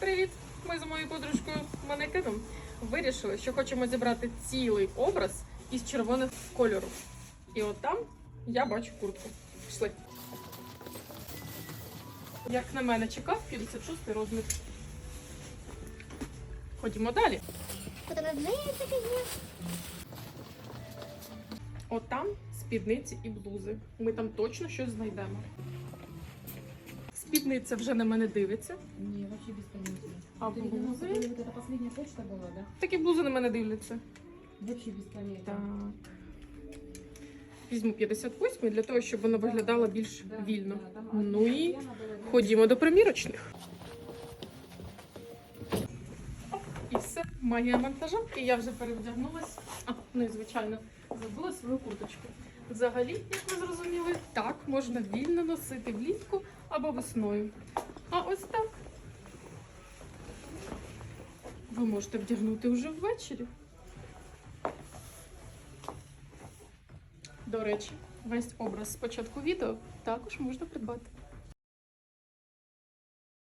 Привіт! Ми з моєю подружкою манекеном вирішили, що хочемо зібрати цілий образ із червоних кольору. І от там я бачу куртку. Пішли. Як на мене чекав, 56 розмір. Ходімо далі. От там спідниці і блузи. Ми там точно щось знайдемо. Спідниця вже на мене дивиться, Не, вообще без понятия. а Ты видела, блузи. вот это последняя почта была, да? Такі блузи на мене дивляться. Вообще без понятия. Так. Візьму 58 для того, щоб вона виглядала більш Да, вільно. да, там Ну і Яна была, ходімо до примірочних. Оп, І все, магія монтажа. І я вже перевдягнулась. А, ну і звичайно, забула свою курточку. Взагалі, як ви зрозуміли, так можна вільно носити влітку або весною. А ось так. Ви можете вдягнути вже ввечері. До речі, весь образ з початку відео також можна придбати.